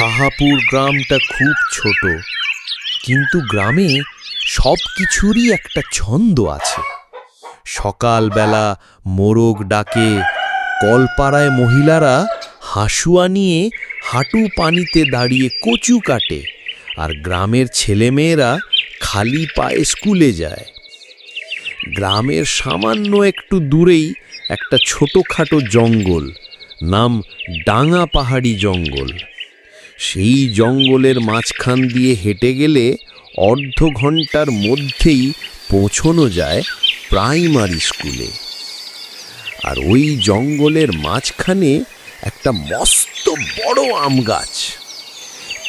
সাহাপুর গ্রামটা খুব ছোট, কিন্তু গ্রামে সব কিছুরই একটা ছন্দ আছে। সকালবেলা মোরগ ডাকে, কলপাড়ায় মহিলারা হাসুয়া নিয়ে হাঁটু পানিতে দাঁড়িয়ে কচু কাটে, আর গ্রামের ছেলেমেয়েরা খালি পায়ে স্কুলে যায়। গ্রামের সামান্য একটু দূরেই একটা ছোটোখাটো জঙ্গল, নাম ডাঙা পাহাড়ি জঙ্গল। সেই জঙ্গলের মাঝখান দিয়ে হেঁটে গেলে অর্ধ ঘণ্টার মধ্যেই পৌঁছনো যায় প্রাইমারি স্কুলে। আর ওই জঙ্গলের মাঝখানে একটা মস্ত বড় আম গাছ।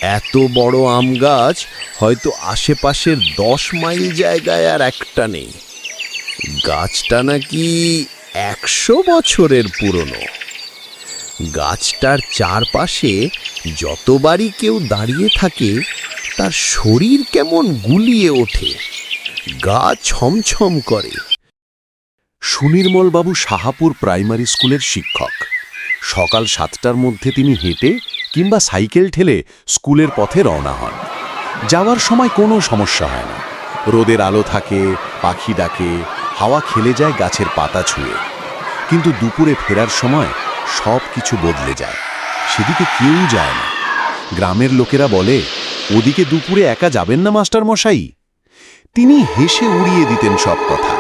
এত বড় আম গাছ হয়তো আশেপাশের দশ মাইল জায়গায় আর একটা নেই। গাছটা নাকি একশো বছরের পুরনো। গাছটার চারপাশে যতবারই কেউ দাঁড়িয়ে থাকে, তার শরীর কেমন গুলিয়ে ওঠে, গা ছমছম করে। সুনির্মলবাবু সাহাপুর প্রাইমারি স্কুলের শিক্ষক। সকাল সাতটার মধ্যে তিনি হেঁটে কিংবা সাইকেল ঠেলে স্কুলের পথে রওনা হন। যাওয়ার সময় কোনো সমস্যা হয় না। রোদের আলো থাকে, পাখি ডাকে, হাওয়া খেলে যায় গাছের পাতা ছুঁয়ে। কিন্তু দুপুরে ফেরার সময় সব কিছু বদলে যায়। সেদিকে কেউ যায় না। গ্রামের লোকেরা বলে, ওদিকে দুপুরে একা যাবেন না মাস্টার মশাই তিনি হেসে উড়িয়ে দিতেন সব কথা।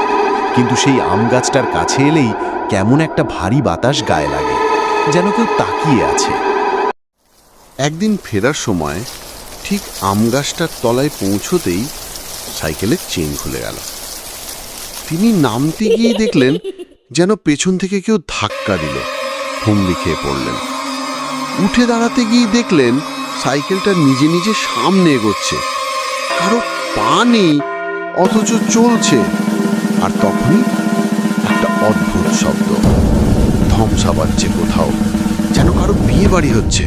কিন্তু সেই আম গাছটার কাছে এলেই কেমন একটা ভারী বাতাস গায়ে লাগে, যেন কেউ তাকিয়ে আছে। একদিন ফেরার সময় ঠিক আম গাছটার তলায় পৌঁছতেই সাইকেলের চেন খুলে গেল। তিনি নামতে গিয়ে দেখলেন যেন পেছন থেকে কেউ ধাক্কা দিল। হুমড়ি খেয়ে পড়লেন। উঠে দাঁড়াতে গিয়ে দেখলেন সাইকেলটা নিজে নিজে সামনে এগোচ্ছে। কারও পা নেই, অথচ চলছে। আর তখনই একটা অদ্ভুত শব্দ। ধমসা বাজছে কোথাও। যেন কারও বিয়ে বাড়ি হচ্ছে।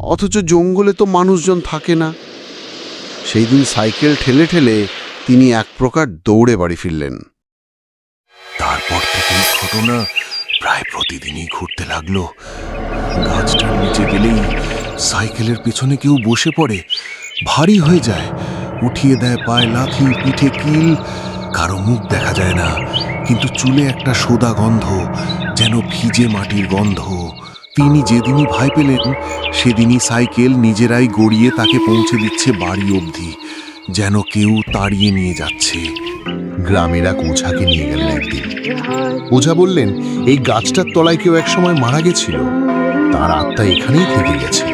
অথচ জঙ্গলে তো মানুষজন থাকে না। সেই দিন সাইকেল ঠেলে ঠেলে তিনি এক প্রকার দৌড়ে বাড়ি ফিরলেন। তারপর থেকে ঘটনা প্রায় প্রতিদিনই ঘুরতে লাগল। গাছটার নিচে গেলেই সাইকেলের পেছনে কেউ বসে পড়ে, ভারী হয়ে যায়, উঠিয়ে দেয় পায়ে লাথি, পিঠে কিল, কারও মুখ দেখা যায় না, কিন্তু চুলে একটা সোদা গন্ধ, যেন ভিজে মাটির গন্ধ। তিনি যেদিনই ভাই পেলেন, সেদিনই সাইকেল নিজেরাই গড়িয়ে তাকে পৌঁছে দিচ্ছে বাড়ি অবধি, যেন কেউ তাড়িয়ে নিয়ে যাচ্ছে। গ্রামেরা কোঝাকে নিয়ে গেলেন একদিন। ওঝা বললেন, এই গাছটার তলায় কেউ একসময় মারা গেছিল। তার আত্মা এখানেই থেকে গেছে।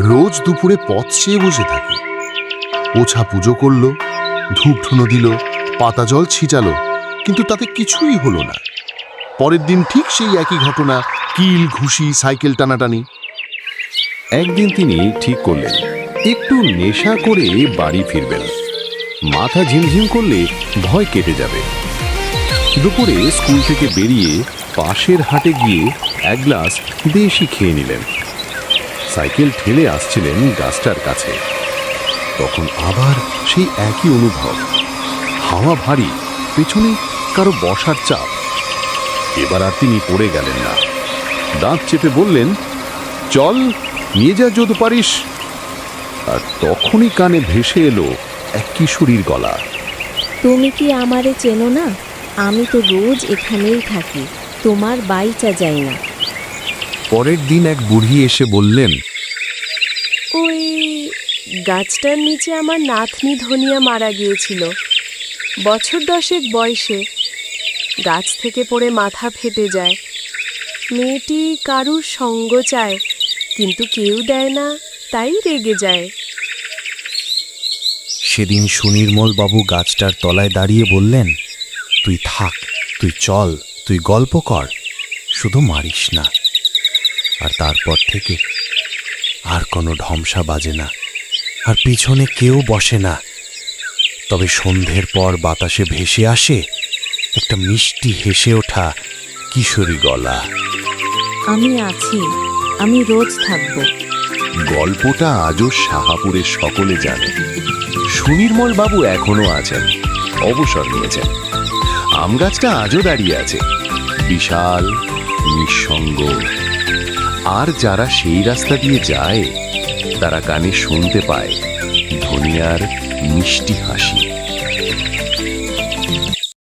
রোজ দুপুরে পথ চেয়ে বসে থাকে। ওঝা পুজো করল ধূপ ধুনো দিল, পাতা জল ছিটালো, কিন্তু তাতে কিছুই হলো না। পরের দিন ঠিক সেই একই ঘটনা, কিল, ঘুষি, সাইকেল টানাটানি। একদিন তিনি ঠিক করলেন, একটু নেশা করে বাড়ি ফিরবেন। মাথা ঝিমঝিম করলে ভয় কেটে যাবে। দুপুরে স্কুল থেকে বেরিয়ে পাশের হাটে গিয়ে এক গ্লাস দেশি খেয়ে নিলেন। সাইকেল ঠেলে আসছিলেন গাছটার কাছে। তখন আবার সেই একই অনুভব। হাওয়া ভারী, পেছনে কারও বসার চাপ। এবার আর তিনি পড়ে গেলেন না। দাঁত চেপে বললেন, চল, নিয়ে যা যদি পারিস। আর তখনই কানে ভেসে এলো এক কিশোরীর গলা। তুমি কি আমারে চেনো না? আমি তো রোজ এখানেই থাকি তোমার বাইচা যাই না। পরের দিন এক বুড়ি এসে বললেন ওই গাছটার নিচে আমার নাতনি ধনিয়া মারা গিয়েছিল। বছর দশেক বয়সে গাছ থেকে পড়ে মাথা ফেটে যায়। মেয়েটি কারুর সঙ্গ চায় কিন্তু কেউ দেয় না তাই রেগে যায়। সেদিন সুনির্মল বাবু গাছটার তলায় দাঁড়িয়ে বললেন তুই থাক তুই চল তুই গল্প কর শুধু মারিস না। আর তারপর থেকে আর কোনো ঢমসা বাজে না আর পিছনে কেউ বসে না। তবে সন্ধ্যের পর বাতাসে ভেসে আসে একটা মিষ্টি হেসে ওঠা কিশোরী গলা। আমি আছি আমি রোজ থাকব। গল্পটা আজও সাহাপুরের সকলে জানে। সুনির্মল বাবু এখনও আছেন। অবসর নিয়েছেন। আম গাছটা আজও দাঁড়িয়ে আছে। বিশাল, নিঃসঙ্গ। আর যারা সেই রাস্তা দিয়ে যায়, তারা কানে শুনতে পায় ধনিয়ার মিষ্টি হাসি।